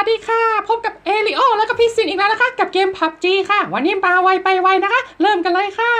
วัสดีค่ะ พบกับเอลิโอแล้วก็พี่ซินอีกแล้วนะคะ กับเกมพับจีค่ะ วันนี้มาไวไปไวนะคะ เริ่มกันเลยค่ะ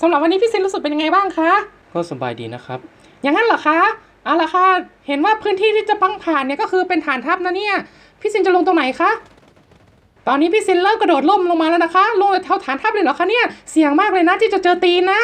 สำหรับวันนี้พี่ซินรู้สึกเป็นยังไงบ้างคะก็สบายดีนะครับ อย่างนั้นเหรอคะเอาละค่ะ เห็นว่าพื้นที่ที่จะพังผ่านเนี่ยก็คือเป็นฐานทัพนะเนี่ย พี่ซินจะลงตรงไหนคะตอนนี้พี่ซินเริ่มกระโดดล่มลงมาแล้วนะคะ ลงจากเท้าฐานทัพเลยเหรอคะเนี่ยเสี่ยงมากเลยนะที่จะเจอตีนนะ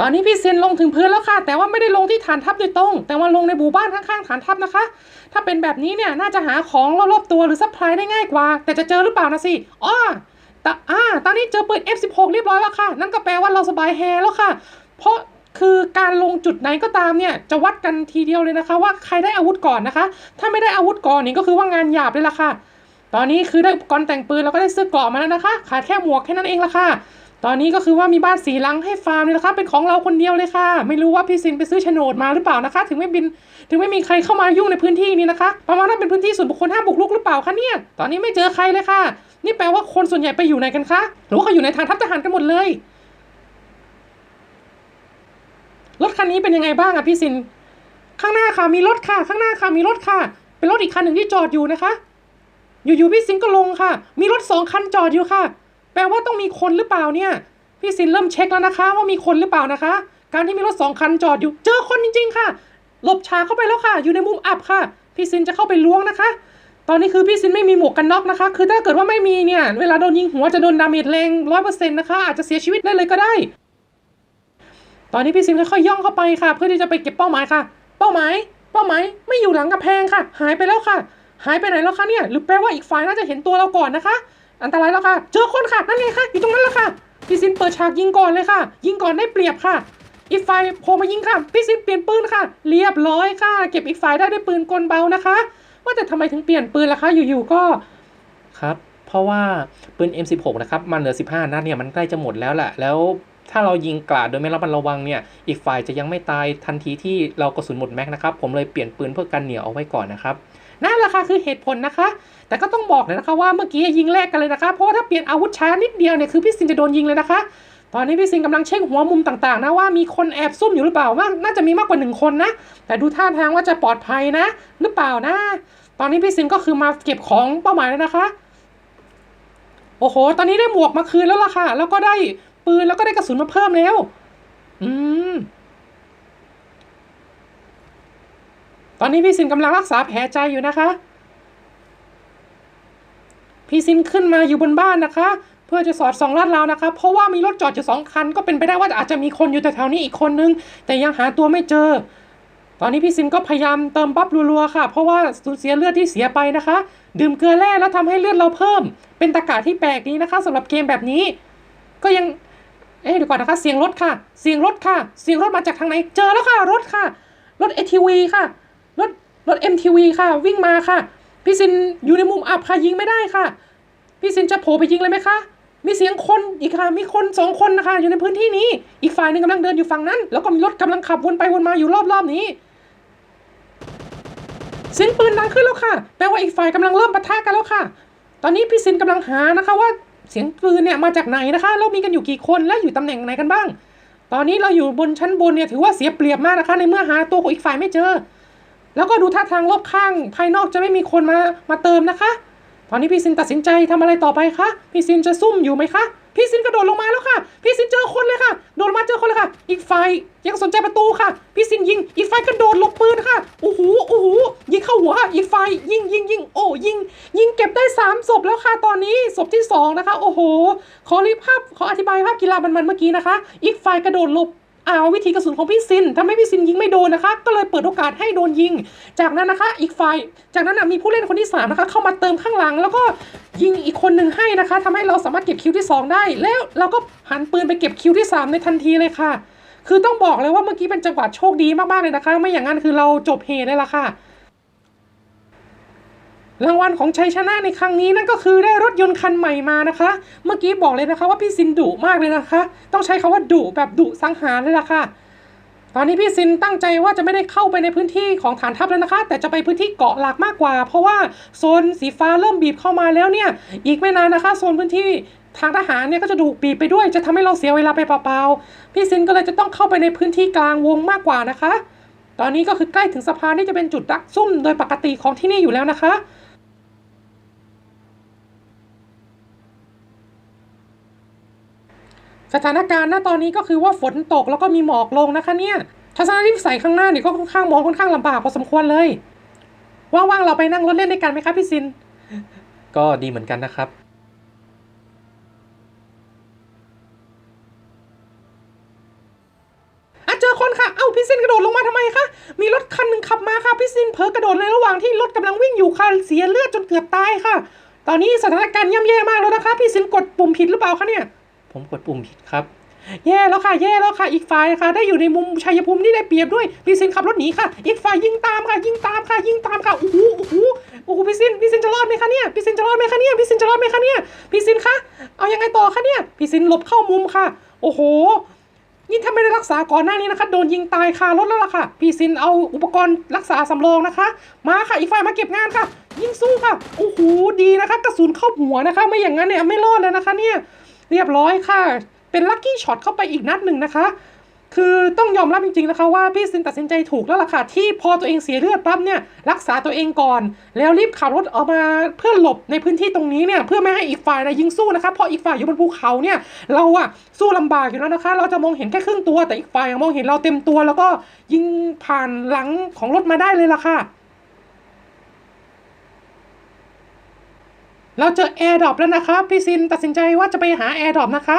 ตอนนี้พี่เซินลงถึงพื้นแล้วค่ะ แต่ว่าไม่ได้ลงที่ฐานทัพโดยตรง แต่ว่าลงในหมู่บ้านข้างๆฐานทัพนะคะ ถ้าเป็นแบบนี้เนี่ยน่าจะหาของรอบๆตัวหรือซัพพลายได้ง่ายกว่า แต่จะเจอหรือเปล่านะสิอ้อแต่อ่าตอนนี้เจอปืน F16 เรียบร้อยแล้วค่ะ นั่นก็แปลว่าเราสบายแฮแล้วค่ะ เพราะคือการลงจุดไหนก็ตามเนี่ยจะวัดกันทีเดียวเลยนะคะ ว่าใครได้อาวุธก่อนนะคะ ถ้าไม่ได้อาวุธก่อนนี่ก็คือว่างานหยาบเลยล่ะค่ะ ตอนนี้คือได้อุปกรณ์แต่งปืนแล้วก็ได้เสื้อกราะมาแล้วนะคะ ขาดแค่หมวกแค่นั้นเองละค่ะ ตอนนี้ก็คือว่ามีบ้านสีหลังให้ฟาร์มเลยนะคะเป็นของเราคนเดียวเลยค่ะ ไม่รู้ว่าพี่ซินไปซื้อโฉนดมาหรือเปล่านะคะ ถึงไม่บิน ถึงไม่มีใครเข้ามายุ่งในพื้นที่นี้นะคะประมาณว่าเป็นพื้นที่ส่วนบุคคลห้ามบุกรุกหรือเปล่าคะเนี่ย ตอนนี้ไม่เจอใครเลยค่ะ นี่แปลว่าคนส่วนใหญ่ไปอยู่ไหนกันคะหรือว่าเขาอยู่ในทางทัพทหารกันหมดเลยรถคันนี้เป็นยังไงบ้างอะพี่ซิน ข้างหน้าค่ะมีรถค่ะ ข้างหน้าค่ะมีรถค่ะ เป็นรถอีกคันหนึ่งที่จอดอยู่นะคะ อยู่ๆพี่ซินก็ลงค่ะ มีรถสองคันจอดอยู่ค่ะ แปลว่าต้องมีคนหรือเปล่าเนี่ย พี่ซินเริ่มเช็คแล้วนะคะ ว่ามีคนหรือเปล่านะคะ การที่มีรถสองคันจอดอยู่ เจอคนจริง ๆ ค่ะ หลบฉากเข้าไปแล้วค่ะ อยู่ในมุมอับค่ะ พี่ซินจะเข้าไปล้วงนะคะ ตอนนี้คือพี่ซินไม่มีหมวกกันน็อกนะคะ คือถ้าเกิดว่าไม่มีเนี่ย เวลาโดนยิงหัวจะโดนดาเมจแรงร้อยเปอร์เซ็นต์นะคะ อาจจะเสียชีวิตได้เลยก็ได้ ตอนนี้พี่ซินค่อยๆย่องเข้าไปค่ะ เพื่อที่จะไปเก็บเป้าหมายค่ะ เป้าหมาย เป้าหมาย ไม่อยู่หลังกระแพงค่ะ หายไปแล้วค่ะ หายไปไหนแล้วคะเนี่ย หรือแปลว่าอีกฝ่ายน่าจะเห็นตัวเราก่อนนะคะ อันตรายแล้วค่ะ เจอคนค่ะ นั่นไงค่ะ อยู่ตรงนั้นแล้วค่ะ พี่ซินเปิดฉากยิงก่อนเลยค่ะ ยิงก่อนได้เปรียบค่ะอีกฝ่ายโผล่มายิงค่ะ พี่ซินเปลี่ยนปืนค่ะ เรียบร้อยค่ะ เก็บอีกฝ่ายได้ด้วยปืนกลเบานะคะ ว่าแต่ทำไมถึงเปลี่ยนปืนล่ะคะ อยู่ๆก็ ครับ เพราะว่าปืน M16 นะครับ มันเหลือ 15 นัดเนี่ยมันใกล้จะหมดแล้วแหละ แล้วถ้าเรายิงกราดโดยไม่ระมัดระวังเนี่ย อีกฝ่ายจะยังไม่ตายทันทีที่เรากระสุนหมดแม็กนะครับ ผมเลยเปลี่ยนปืนเพื่อกันเหนียวเอาไว้ก่อนนะครับ นั่นแหละค่ะคือเหตุผลนะคะ แต่ก็ต้องบอกเลยนะคะว่าเมื่อกี้ยิงแรกกันเลยนะคะ เพราะว่าถ้าเปลี่ยนอาวุธช้านิดเดียวเนี่ยคือพี่ซินจะโดนยิงเลยนะคะ ตอนนี้พี่ซินกำลังเช็คหัวมุมต่างๆนะว่ามีคนแอบซุ่มอยู่หรือเปล่าว่าน่าจะมีมากกว่าหนึ่งคนนะ แต่ดูท่าทางว่าจะปลอดภัยนะ หรือเปล่านะ ตอนนี้พี่ซินก็คือมาเก็บของเป้าหมายแล้วนะคะ โอ้โห ตอนนี้ได้หมวกมาคืนแล้วล่ะค่ะ แล้วก็ได้ปืนแล้วก็ได้กระสุนมาเพิ่มแล้ว อืม ตอนนี้พี่ซินกำลังรักษาแผลใจอยู่นะคะ พี่ซินขึ้นมาอยู่บนบ้านนะคะ เพื่อจะสอดส่องลาดรานะคะ เพราะว่ามีรถจอดอยู่สองคัน ก็เป็นไปได้ว่าอาจจะมีคนอยู่แถวๆนี้อีกคนนึง แต่ยังหาตัวไม่เจอ ตอนนี้พี่ซินก็พยายามเติมบัฟรัวๆค่ะ เพราะว่าสูญเสียเลือดที่เสียไปนะคะ ดื่มเกลือแร่แล้วทำให้เลือดเราเพิ่ม เป็นตะกาที่แปลกดีนะคะสำหรับเกมแบบนี้ ก็ยังเอ๊ะเดี๋ยวก่อนนะคะเสียงรถค่ะ เสียงรถค่ะ เสียงรถมาจากทางไหน เจอแล้วค่ะ รถค่ะ รถ ATV ค่ะ รถรถ MTV ค่ะ วิ่งมาค่ะ พี่ซินอยู่ในมุมอับค่ะยิงไม่ได้ค่ะ พี่ซินจะโผล่ไปยิงเลยไหมคะมีเสียงคนอีกค่ะ มีคนสองคนนะคะ อยู่ในพื้นที่นี้ อีกฝ่ายหนึ่งกำลังเดินอยู่ฝั่งนั้น แล้วก็มีรถกำลังขับวนไปวนมาอยู่รอบๆนี้ เสียงปืนดังขึ้นแล้วค่ะ แปลว่าอีกฝ่ายกำลังเริ่มปะทะกันแล้วค่ะ ตอนนี้พี่ซินกำลังหานะคะว่าเสียงปืนเนี่ยมาจากไหนนะคะแล้วมีกันอยู่กี่คนและอยู่ตำแหน่งไหนกันบ้าง ตอนนี้เราอยู่บนชั้นบนเนี่ยถือว่าเสียเปรียบมากนะคะ ในเมื่อหาตัวของอีกฝ่ายไม่เจอ แล้วก็ดูท่าทางรอบข้าง ภายนอกจะไม่มีคนมามาเติมนะคะ ตอนนี้พี่ซินตัดสินใจทำอะไรต่อไปคะพี่ซินจะซุ่มอยู่ไหมคะพี่ซินกระโดดลงมาแล้วค่ะ พี่ซินเจอคนเลยค่ะ โดดมาเจอคนเลยค่ะ อีกฝ่ายยังสนใจประตูค่ะ พี่ซินยิง อีกฝ่ายกระโดดลบปืนค่ะโอ้โหโอ้โหยิงเข้าหัวค่ะ อีกฝ่ายยิงยิงยิงโอ้ยิง ยิงเก็บได้สามศพแล้วค่ะ ตอนนี้ศพที่สองนะคะ โอ้โห ขอรีภาพขออธิบายภาพกีฬามันๆเมื่อกี้นะคะ อีกฝ่ายกระโดดหลบ เอาวิธีกระสุนของพี่ซินทำให้พี่ซินยิงไม่โดนนะคะ ก็เลยเปิดโอกาสให้โดนยิง จากนั้นนะคะ อีกฝ่าย จากนั้นนะมีผู้เล่นคนที่สามนะคะเข้ามาเติมข้างหลัง แล้วก็ยิงอีกคนหนึ่งให้นะคะทำให้เราสามารถเก็บคิวที่สองได้ แล้วเราก็หันปืนไปเก็บคิวที่สามในทันทีเลยค่ะ คือต้องบอกเลยว่าเมื่อกี้เป็นจังหวะโชคดีมากๆเลยนะคะ ไม่อย่างนั้นคือเราจบเฮเลยล่ะค่ะ รางวัลของชัยชนะในครั้งนี้นั่นก็คือได้รถยนต์คันใหม่มานะคะ เมื่อกี้บอกเลยนะคะว่าพี่ซินดุมากเลยนะคะ ต้องใช้คำว่าดุแบบดุสังหารเลยล่ะค่ะ ตอนนี้พี่ซินตั้งใจว่าจะไม่ได้เข้าไปในพื้นที่ของฐานทัพแล้วนะคะ แต่จะไปพื้นที่เกาะหลักมากกว่า เพราะว่าโซนสีฟ้าเริ่มบีบเข้ามาแล้วเนี่ย อีกไม่นานนะคะ โซนพื้นที่ทางทหารเนี่ยก็จะถูกบีบไปด้วย จะทำให้เราเสียเวลาไปเปล่าๆ พี่ซินก็เลยจะต้องเข้าไปในพื้นที่กลางวงมากกว่านะคะ ตอนนี้ก็คือใกล้ถึงสะพานที่จะเป็นจุดดักซุ่มโดยปกติของที่นี่อยู่แล้วนะคะ สถานการณ์ณตอนนี้ก็คือว่าฝนตกแล้วก็มีหมอกลงนะคะเนี่ย ทัศนวิสัยข้างหน้าเนี่ยก็ค่อนข้างมองค่อนข้างลำบากพอสมควรเลย ว่างๆเราไปนั่งรถเล่นด้วยกันไหมคะพี่ซิน ก็ดีเหมือนกันนะครับ อะเจอคนค่ะ เอ้าพี่ซินกระโดดลงมาทำไมคะ มีรถคันหนึ่งขับมาค่ะพี่ซินเผลอกระโดดในระหว่างที่รถกำลังวิ่งอยู่ค่ะเสียเลือดจนเกือบตายค่ะ ตอนนี้สถานการณ์ย่ำแย่มากแล้วนะคะ พี่ซินกดปุ่มผิดหรือเปล่าคะเนี่ย ผมกดปุ่มผิดครับ แย่แล้วค่ะ แย่แล้วค่ะ อีกฝ่ายนะคะได้อยู่ในมุมชัยภูมิที่ได้เปรียบด้วยพี่ซินขับรถหนีค่ะ อีกฝ่ายยิงตามค่ะ ยิงตามค่ะ ยิงตามค่ะ โอ้โห โอ้โห โอ้โหพี่ซินพี่ซินจะรอดไหมคะเนี่ยพี่ซินจะรอดไหมคะเนี่ยพี่ซินจะรอดไหมคะเนี่ยพี่ซินคะ เอายังไงต่อคะเนี่ยพี่ซินหลบเข้ามุมค่ะ โอ้โหนี่ถ้าไม่ได้รักษาก่อนหน้านี้นะคะโดนยิงตายคารถแล้วล่ะค่ะ พี่ซินเอาอุปกรณ์รักษาสำรองนะคะ มาค่ะอีกฝ่ายมาเก็บงานค่ะ ยิงสู้ค่ะ โอ้โหดีนะคะ กระสุนเข้าหัวนะคะ ไม่อย่างนั้นเนี่ยไม่รอดแล้วนะคะเนี่ย เรียบร้อยค่ะ เป็นลัคกี้ช็อตเข้าไปอีกนัดหนึ่งนะคะ คือต้องยอมรับจริงๆนะคะว่าพี่ซินตัดสินใจถูกแล้วล่ะค่ะ ที่พอตัวเองเสียเลือดปั๊บเนี่ยรักษาตัวเองก่อน แล้วรีบขับรถออกมาเพื่อหลบในพื้นที่ตรงนี้เนี่ยเพื่อไม่ให้อีกฝ่ายนะยิงสู้นะคะเพราะอีกฝ่ายอยู่บนภูเขาเนี่ยเราอะสู้ลำบากอยู่แล้วนะคะ เราจะมองเห็นแค่ครึ่งตัวแต่อีกฝ่ายมองเห็นเราเต็มตัว แล้วก็ยิงผ่านหลังของรถมาได้เลยล่ะค่ะ เราเจอแอร์ดรอปแล้วนะคะพี่ซินตัดสินใจว่าจะไปหาแอร์ดรอปนะคะ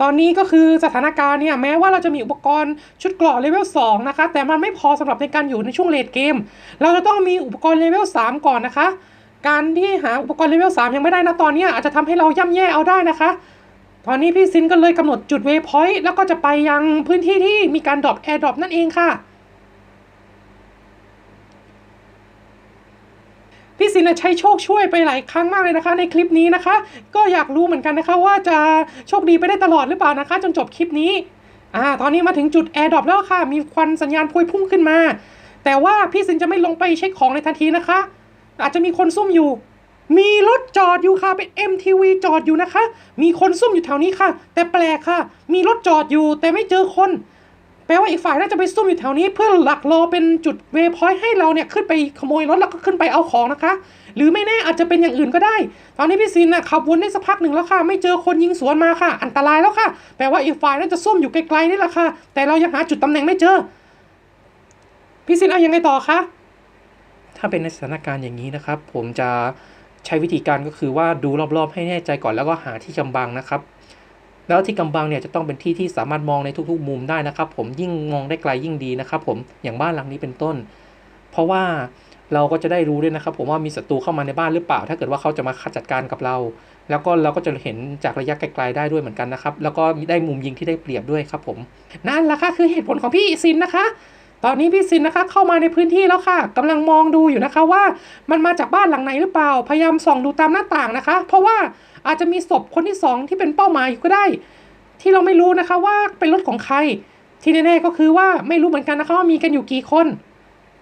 ตอนนี้ก็คือสถานการณ์เนี่ยแม้ว่าเราจะมีอุปกรณ์ชุดเกราะเลเวล2นะคะ แต่มันไม่พอสำหรับในการอยู่ในช่วงเลดเกม เราจะต้องมีอุปกรณ์เลเวล3ก่อนนะคะ การที่หาอุปกรณ์เลเวล3ยังไม่ได้นะตอนนี้อาจจะทำให้เราย่ำแย่เอาได้นะคะ ตอนนี้พี่ซินก็เลยกำหนดจุดเวพอยต์แล้วก็จะไปยังพื้นที่ที่มีการดรอปแอร์ดรอปนั่นเองค่ะ ซินใช้โชคช่วยไปหลายครั้งมากเลยนะคะ ในคลิปนี้นะคะ ก็อยากรู้เหมือนกันนะคะ ว่าจะโชคดีไปได้ตลอดหรือเปล่านะคะ จนจบคลิปนี้อ่าตอนนี้มาถึงจุดแอร์ดรอปแล้วค่ะ มีควันสัญญาณพวยพุ่งขึ้นมา แต่ว่าพี่ซินจะไม่ลงไปเช็คของในทันทีนะคะ อาจจะมีคนซุ่มอยู่ มีรถจอดอยู่ค่ะเป็น MTV จอดอยู่นะคะ มีคนซุ่มอยู่แถวนี้ค่ะ แต่แปลกค่ะ มีรถจอดอยู่แต่ไม่เจอคน แปลว่าอีกฝ่ายน่าจะไปซุ่มอยู่แถวนี้ เพื่อหลักรอเป็นจุดเวพอยต์ให้เราเนี่ยขึ้นไปขโมยรถแล้วก็ขึ้นไปเอาของนะคะ หรือไม่แน่อาจจะเป็นอย่างอื่นก็ได้ ตอนนี้พี่ซินน่ะขับวนได้สักพักหนึ่งแล้วค่ะ ไม่เจอคนยิงสวนมาค่ะ อันตรายแล้วค่ะ แปลว่าอีกฝ่ายน่าจะซุ่มอยู่ไกลๆนี่แหละค่ะ แต่เรายังหาจุดตำแหน่งไม่เจอ พี่ซินเอายังไงต่อคะถ้าเป็นในสถานการณ์อย่างนี้นะครับ ผมจะใช้วิธีการก็คือว่าดูรอบๆ ให้แน่ใจก่อนแล้วก็หาที่กำบังนะครับ แล้วที่กำบังเนี่ยจะต้องเป็นที่ที่สามารถมองในทุกๆ มุมได้นะครับ ผมยิ่งมองได้ไกลยิ่งดีนะครับ ผมอย่างบ้านหลังนี้เป็นต้น เพราะว่าเราก็จะได้รู้ด้วยนะครับ ผมว่ามีศัตรูเข้ามาในบ้านหรือเปล่า ถ้าเกิดว่าเขาจะมาจัดการกับเรา แล้วก็เราก็จะเห็นจากระยะไกลๆได้ด้วยเหมือนกันนะครับ แล้วก็ได้มุมยิงที่ได้เปรียบด้วยครับ ผมนั่นแหละค่ะคือเหตุผลของพี่ซินนะคะ ตอนนี้พี่ซินนะคะเข้ามาในพื้นที่แล้วค่ะกำลังมองดูอยู่นะคะว่ามันมาจากบ้านหลังไหนหรือเปล่า พยายามส่องดูตามหน้าต่างนะคะ เพราะว่าอาจจะมีศพคนที่สองที่เป็นเป้าหมายอยู่ก็ได้ ที่เราไม่รู้นะคะว่าเป็นรถของใคร ที่แน่ๆก็คือว่าไม่รู้เหมือนกันนะคะว่ามีกันอยู่กี่คน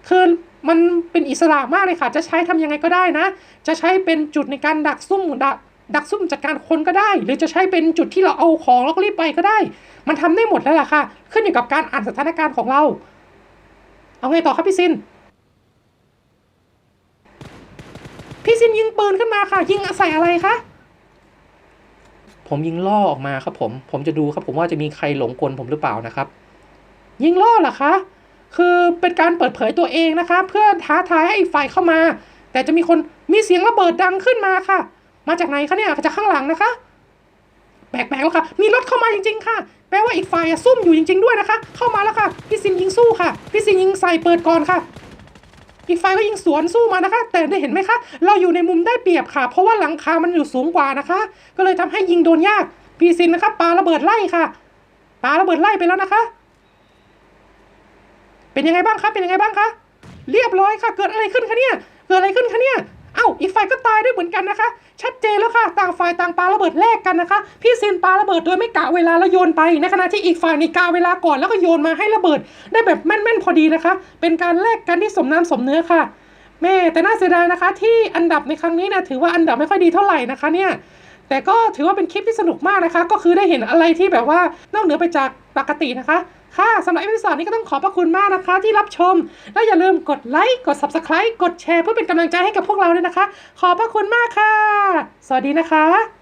คือมันเป็นอิสระมากเลยค่ะ จะใช้ทำยังไงก็ได้นะ จะใช้เป็นจุดในการดักซุ่มดักดักซุ่มจัดการคนก็ได้ หรือจะใช้เป็นจุดที่เราเอาของแล้วก็รีบไปก็ได้ มันทำได้หมดแล้วล่ะค่ะ ขึ้นอยู่กับการอ่านสถานการณ์ของเรา เอาไงต่อครับพี่ซิน พี่ซินยิงปืนขึ้นมาค่ะ ยิงใส่อะไรคะ ผมยิงล่อออกมาครับผม ผมจะดูครับผมว่าจะมีใครหลงกลผมหรือเปล่านะครับ ยิงล่อเหรอคะ คือเป็นการเปิดเผยตัวเองนะคะ เพื่อท้าทายให้อีกฝ่ายเข้ามา แต่จะมีคนมีเสียงระเบิดดังขึ้นมาค่ะ มาจากไหนคะเนี่ยจากข้างหลังนะคะ แปลกๆแล้วค่ะ มีรถเข้ามาจริง ๆ ค่ะ แปลว่าอีกฝ่ายอะซุ่มอยู่จริง ๆด้วยนะคะ เข้ามาแล้วค่ะ พี่ซินยิงสู้ค่ะ พี่ซินยิงใส่เปิดก่อนค่ะ อีกฝ่ายก็ยิงสวนสู้มานะคะ แต่ได้เห็นไหมคะ เราอยู่ในมุมได้เปรียบค่ะ เพราะว่าหลังคา มันอยู่สูงกว่านะคะ ก็เลยทำให้ยิงโดนยาก พี่ซินนะคะปาระเบิดไล่ค่ะ ปาระเบิดไล่ไปแล้วนะคะ เป็นยังไงบ้างคะ เป็นยังไงบ้างคะ เรียบร้อยค่ะ เกิดอะไรขึ้นคะเนี่ย เกิดอะไรขึ้นคะเนี่ย เอ้าอีกฝ่ายก็ตายด้วยเหมือนกันนะคะ ชัดเจนแล้วค่ะ ต่างฝ่ายต่างปาระเบิดแลกกันนะคะ พี่ซินปาระเบิดโดยไม่กะเวลาแล้วโยนไปในขณะที่อีกฝ่ายในกะเวลาก่อนแล้วก็โยนมาให้ระเบิด ได้แบบแม่นๆพอดีนะคะ เป็นการแลกกันที่สมน้ำสมเนื้อค่ะ แม่แต่น่าเสียดายนะคะ ที่อันดับในครั้งนี้นะถือว่าอันดับไม่ค่อยดีเท่าไหร่นะคะเนี่ยแต่ก็ถือว่าเป็นคลิปที่สนุกมากนะคะ ก็คือได้เห็นอะไรที่แบบว่านอกเหนือไปจากปกตินะคะ ค่ะสำหรับเอพิซอดนี้ก็ต้องขอบพระคุณมากนะคะ ที่รับชม และอย่าลืมกดไลค์ กด Subscribe กดแชร์เพื่อเป็นกำลังใจให้กับพวกเราด้วยนะคะ ขอบพระคุณมากค่ะ สวัสดีนะคะ